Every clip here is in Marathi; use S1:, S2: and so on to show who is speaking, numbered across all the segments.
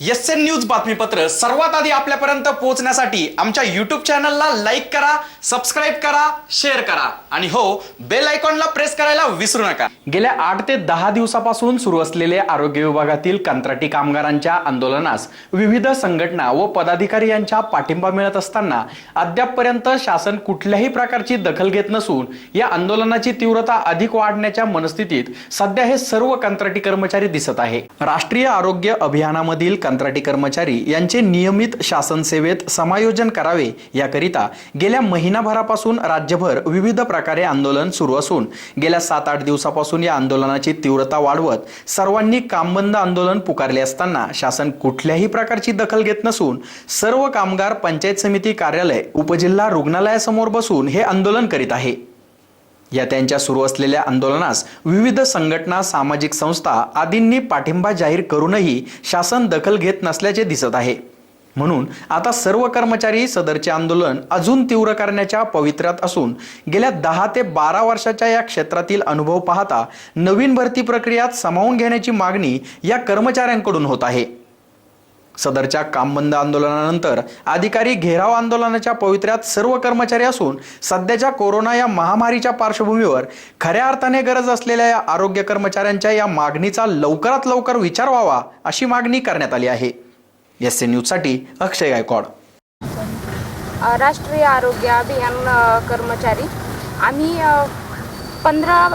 S1: एस एन न्यूज बातमीपत्र सर्वात आधी आपल्यापर्यंत पोहोचण्यासाठी आमच्या युट्यूब चॅनलला लाईक करा सबस्क्राईब करा शेअर करा. आणि हो बेल आयकॉनला प्रेस करायला विसरू नका. गेल्या आठ ते दहा दिवसापासून सुरू असलेल्या आरोग्य विभागातील कंत्राटी कामगारांच्या आंदोलनास विविध संघटना व पदाधिकारी यांच्या पाठिंबा मिळत असताना अद्यापपर्यंत शासन कुठल्याही प्रकारची दखल घेत नसून या आंदोलनाची तीव्रता अधिक वाढण्याच्या मनस्थितीत सध्या हे सर्व कंत्राटी कर्मचारी दिसत आहे. राष्ट्रीय आरोग्य अभियानामधील कंत्राटी कर्मचारी यांचे नियमित शासन सेवेत समायोजन करावे याकरिता गेल्या महिनाभरापासून राज्यभर विविध प्रकारे आंदोलन सुरू असून गेल्या सात आठ दिवसापासून या आंदोलनाची तीव्रता वाढवत सर्वांनी कामबंद आंदोलन पुकारले असताना शासन कुठल्याही प्रकारची दखल घेत नसून सर्व कामगार पंचायत समिती कार्यालय उपजिल्हा रुग्णालयासमोर बसून हे आंदोलन करीत आहे. या त्यांच्या सुरू असलेल्या आंदोलनास विविध संघटना सामाजिक संस्था आदींनी पाठिंबा जाहीर करूनही शासन दखल घेत नसल्याचे दिसत आहे. म्हणून आता सर्व कर्मचारी सदरचे आंदोलन अजून तीव्र करण्याच्या पवित्र्यात असून गेल्या दहा ते बारा वर्षाच्या या क्षेत्रातील अनुभव पाहता नवीन भरती प्रक्रियात सामावून घेण्याची मागणी या कर्मचाऱ्यांकडून होत आहे. सदरच्या कामबंद आंदोलनानंतर अधिकारी घेराव आंदोलनाच्या पवित्र्यात सर्व कर्मचारी असून सध्याच्या कोरोना या महामारीच्या पार्श्वभूमीवर खऱ्या अर्थाने गरज असलेल्या या आरोग्य कर्मचाऱ्यांच्या या मागणीचा लवकरात लवकर विचार व्हावा अशी मागणी करण्यात आली आहे. एस एन न्यूजसाठी अक्षय गायकवाड.
S2: राष्ट्रीय आरोग्य अभियान कर्मचारी. आम्ही पंधरा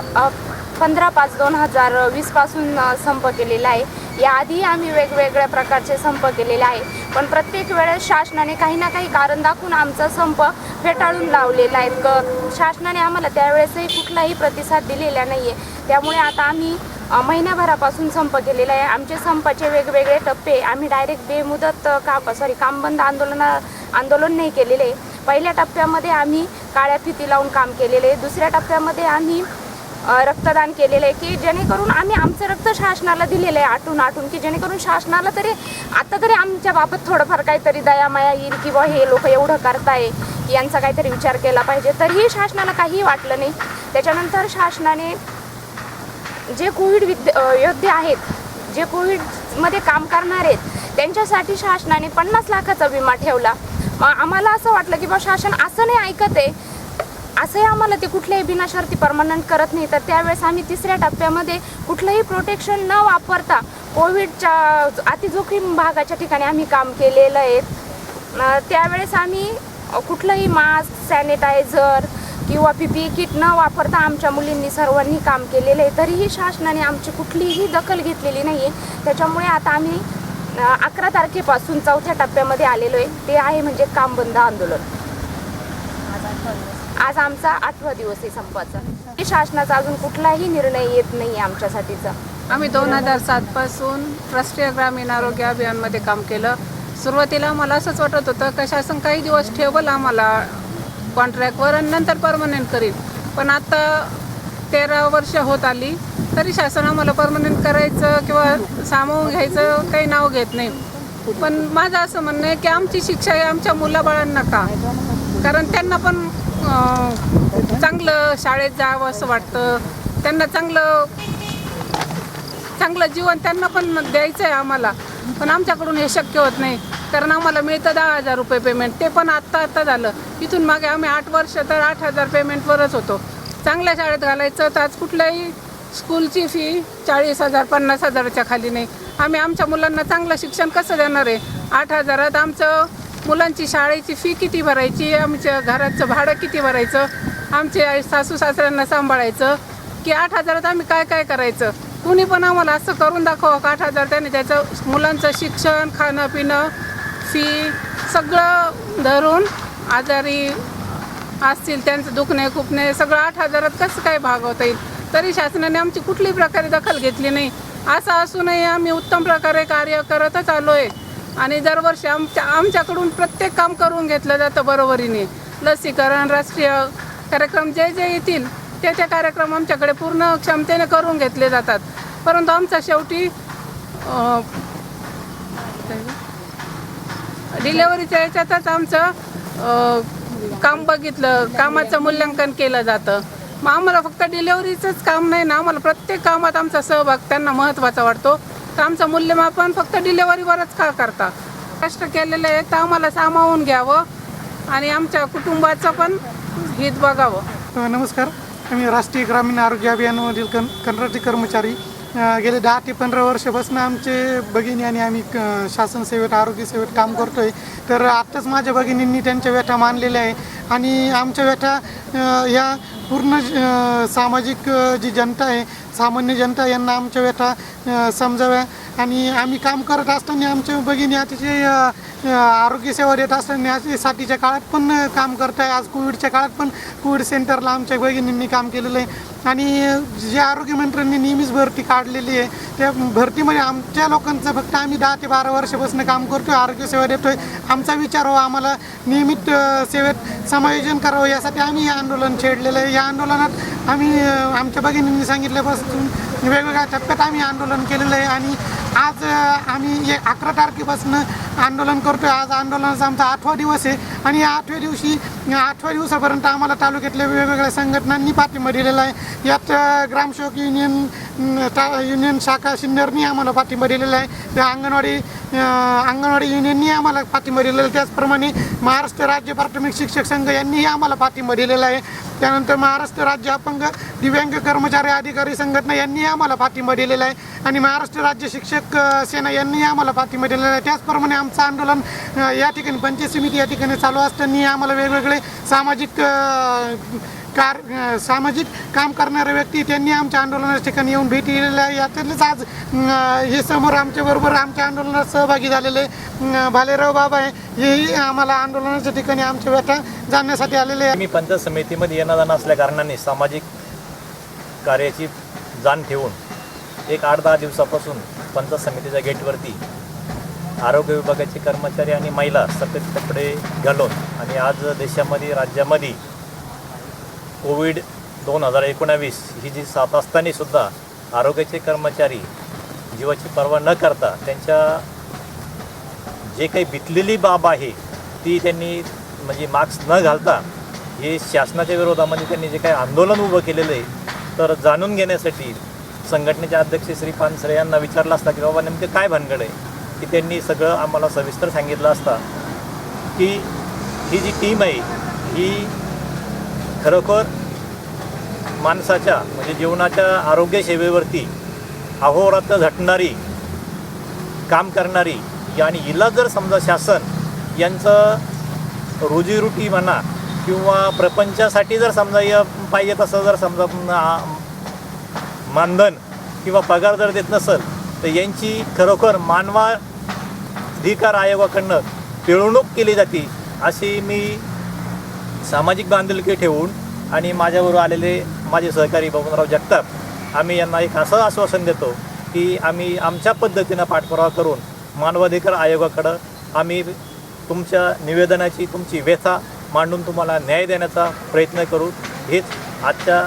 S2: पंधरा पाच दोन हजार वीसपासून संप केलेला आहे. याआधी आम्ही वेगवेगळ्या प्रकारचे संप केलेले आहे पण प्रत्येक वेळेस शासनाने काही ना काही कारण दाखवून आमचा संप फेटाळून लावलेला आहे. क शासनाने आम्हाला त्यावेळेसही कुठलाही प्रतिसाद दिलेला नाही आहे त्यामुळे आता आम्ही महिन्याभरापासून संप केलेला आहे. आमचे संपाचे वेगवेगळे टप्पे आम्ही डायरेक्ट बेमुदत का सॉरी कामबंद आंदोलना आंदोलन नाही केलेले. पहिल्या टप्प्यामध्ये आम्ही काळ्या फिती लावून काम केलेले. आहे दुसऱ्या टप्प्यामध्ये आम्ही रक्तदान केलेलं आहे की जेणेकरून आम्ही आमचं रक्त शासनाला दिलेलं आहे आटून आटून की जेणेकरून शासनाला तरी आता तरी आमच्या बाबत थोडंफार काहीतरी दयामाया येईल किंवा हे लोक एवढं करताय की यांचा काहीतरी विचार केला पाहिजे. तरीही शासनाला काहीही वाटलं नाही. त्याच्यानंतर शासनाने जे कोविड विद्य योद्धे आहेत जे कोविडमध्ये काम करणार आहेत त्यांच्यासाठी शासनाने पन्नास लाखाचा विमा ठेवला. मग आम्हाला असं वाटलं की बा शासन असं नाही ऐकत आहे असंही आम्हाला ते कुठल्याही बिनाशर्ती परमनंट करत नाही. तर त्यावेळेस आम्ही तिसऱ्या टप्प्यामध्ये कुठलंही प्रोटेक्शन न वापरता कोविडच्या अतिजोखीम भागाच्या ठिकाणी आम्ही काम केलेलं आहे. त्यावेळेस आम्ही कुठलंही मास्क सॅनिटायझर किंवा पी पी e किट न वापरता आमच्या मुलींनी सर्वांनी काम केलेलं आहे. तरीही शासनाने आमची कुठलीही दखल घेतलेली नाही आहे त्याच्यामुळे आता आम्ही अकरा तारखेपासून चौथ्या टप्प्यामध्ये आलेलो आहे. ते आहे म्हणजे काम बंद आंदोलन. आज आमचा आठवा दिवस आहे संपाचा. शासनाचा अजून कुठलाही निर्णय येत नाही आहे आमच्यासाठीचा.
S3: आम्ही दोन हजार सातपासून राष्ट्रीय ग्रामीण आरोग्य अभियानमध्ये काम केलं. सुरुवातीला मला असंच वाटत होतं का शासन काही दिवस ठेवल आम्हाला कॉन्ट्रॅक्टवर आणि नंतर परमनंट करील पण आता तेरा वर्ष होत आली तरी शासन आम्हाला परमनंट करायचं किंवा सामावून घ्यायचं काही नाव घेत नाही. पण माझं असं म्हणणं आहे की आमची शिक्षा आहे आमच्या मुलाबाळांना का? कारण त्यांना पण चांगलं शाळेत जावं असं वाटतं. त्यांना चांगलं चांगलं जीवन त्यांना पण द्यायचं आहे आम्हाला. पण आमच्याकडून हे शक्य होत नाही. कारण आम्हाला मिळतं दहा हजार रुपये पेमेंट ते पण आत्ता आत्ता झालं. इथून मागे आम्ही आठ वर्ष तर आठ हजार पेमेंटवरच होतो. चांगल्या शाळेत घालायचं तर आज कुठल्याही स्कूलची फी चाळीस हजार पन्नास हजाराच्या खाली नाही. आम्ही आमच्या मुलांना चांगलं शिक्षण कसं देणार आहे? आठ हजारात आमचं मुलांची शाळेची फी किती भरायची? आमच्या घराचं भाडं किती भरायचं? आमचे आई- सासू सासऱ्यांना सांभाळायचं? की आठ हजारात आम्ही काय काय करायचं? कुणी पण आम्हाला असं करून दाखवा का आठ हजार त्याने त्याचं मुलांचं शिक्षण खाणं पिणं फी सगळं धरून आजारी असतील त्यांचं दुखणे खुपणे सगळं आठ हजारात कसं काय भागवता येईल? तरी शासनाने आमची कुठलीही प्रकारे दखल घेतली नाही? असं असूनही आम्ही उत्तम प्रकारे कार्य करतच आलो आहे आणि दरवर्षी आमच्या आमच्याकडून प्रत्येक काम करून घेतलं जातं बरोबरीने. लसीकरण राष्ट्रीय कार्यक्रम जे जे येतील ते ते कार्यक्रम आमच्याकडे पूर्ण क्षमतेने करून घेतले जातात. परंतु आमचा शेवटी डिलेवरीच्या याच्यातच आमचं काम बघितलं कामाचं मूल्यांकन केलं जातं. मग आम्हाला फक्त डिलेवरीचंच काम नाही ना आम्हाला प्रत्येक कामात आमचा सहभाग त्यांना महत्त्वाचा वाटतो. तर आमचं मूल्यमापन फक्त डिलेवरीवरच का करता. कष्ट केलेलं आहे तर आम्हाला सामावून घ्यावं आणि आमच्या कुटुंबाचं पण हित बघावं.
S4: नमस्कार. आम्ही राष्ट्रीय ग्रामीण आरोग्य अभियानमधील कन कंत्राटी कर्मचारी. गेले दहा ते पंधरा वर्षापासून आमचे भगिनी आणि आम्ही क- शासन सेवेत आरोग्य सेवेत काम करतोय. तर आत्ताच माझ्या भगिनींनी त्यांच्या व्यथा मानलेल्या आहे. आणि आमच्या व्यथा या पूर्ण सामाजिक जी जनता आहे सामान्य जनता यांना आमच्या व्यथा समजाव्या. आणि आम्ही काम करत असताना आमच्या भगिनी अतिशय आरोग्य सेवा आरोग्यसेवा देत असताना साठीच्या काळात पण काम करत आहे आज कोविडच्या काळात पण कोविड सेंटरला आमच्या भगिनींनी काम केलेलं आहे. आणि जे आरोग्यमंत्र्यांनी नेहमीच भरती काढलेली आहे त्या भरतीमध्ये आमच्या लोकांचं फक्त आम्ही दहा ते बारा वर्षापासून काम करतोय आरोग्यसेवा देतोय. आमचा विचार हो आम्हाला नियमित सेवेत समायोजन करावं यासाठी आम्ही हे आंदोलन छेडलेलं आहे. या आंदोलनात आम्ही आमच्या भगिनींनी सांगितल्यापासून वेगवेगळ्या टप्प्यात आम्ही आंदोलन केलेलं आहे. आणि आज आम्ही एक अकरा तारखेपासून आंदोलन करतोय. आज आंदोलनाचा आमचा आठवा दिवस आहे. आणि या आठव्या दिवशी आठव्या दिवसापर्यंत आम्हाला तालुक्यातल्या वेगवेगळ्या संघटनांनी पाठिंबा दिलेला आहे. यात ग्रामसेवक युनियन ता युनियन शाखा सिन्नरनी आम्हाला पाठिंबा दिलेला आहे. त्या अंगणवाडी अंगणवाडी युनियननी आम्हाला पाठिंबा दिलेला आहे. त्याचप्रमाणे महाराष्ट्र राज्य प्राथमिक शिक्षक संघ यांनीही आम्हाला पाठिंबा दिलेला आहे. त्यानंतर महाराष्ट्र राज्य अपंग दिव्यांग कर्मचारी अधिकारी संघटना यांनीही आम्हाला पाठिंबा दिलेला आहे. आणि महाराष्ट्र राज्य शिक्षक सेना यांनीही आम्हाला पाठिंबा दिलेला आहे. त्याचप्रमाणे आमचं आंदोलन या ठिकाणी पंचायत समिती या ठिकाणी चालू असताना आम्हाला वेगवेगळे सामाजिक कार सामाजिक काम करणारे व्यक्ती त्यांनी आमच्या आंदोलनाच्या ठिकाणी येऊन भेटी दिलेल्या आहे यातलेच आज हे समोर आमच्याबरोबर आमच्या आंदोलनात सहभागी झालेले भालेराव बाबा आहे. हेही आम्हाला आंदोलनाच्या ठिकाणी आमच्या व्यथा जाणण्यासाठी आलेले आहे
S5: मी पंचायत समितीमध्ये येणं जाणं असल्या कारणाने सामाजिक कार्याची जाण ठेवून एक आठ दहा दिवसापासून पंचायत समितीच्या गेटवरती आरोग्य विभागाचे कर्मचारी आणि महिला सफेद कपडे घालून आणि आज देशामध्ये राज्यामध्ये कोविड दोन हजार एकोणावीस ही जी साथ असताना सुद्धा आरोग्याचे कर्मचारी जीवाची पर्वा न करता त्यांच्या जे काही बितलेली बाब आहे ती त्यांनी म्हणजे मास्क न घालता हे शासनाच्या विरोधामध्ये त्यांनी जे काही आंदोलन उभं केलेलं आहे तर जाणून घेण्यासाठी संघटनेचे अध्यक्ष श्री पानसरे यांना विचारलं असता की बाबा नेमकं काय भानगड आहे? की त्यांनी सगळं आम्हाला सविस्तर सांगितलं असता की ही जी टीम आहे ही खरोखर माणसाच्या म्हणजे जीवनाच्या आरोग्य सेवेवरती अहोरात्र झटणारी काम करणारी आणि हिला जर समजा शासन यांचं रोजीरोटी म्हणा किंवा प्रपंचासाठी जर समजा या पाहिजे तसं जर समजा मानधन किंवा पगार जर देत नसेल तर यांची खरोखर मानवा अधिकार आयोगाकडनं पिळवणूक केली जाते अशी मी सामाजिक बांधिलकी ठेवून आणि माझ्याबरोबर आलेले माझे सहकारी बबनराव जगताप आम्ही यांना एक असं आश्वासन देतो की आम्ही आमच्या पद्धतीनं पाठपुरावा करून मानवाधिकार आयोगाकडं आम्ही तुमच्या निवेदनाची तुमची व्यथा मांडून तुम्हाला न्याय देण्याचा प्रयत्न करू. हेच आजच्या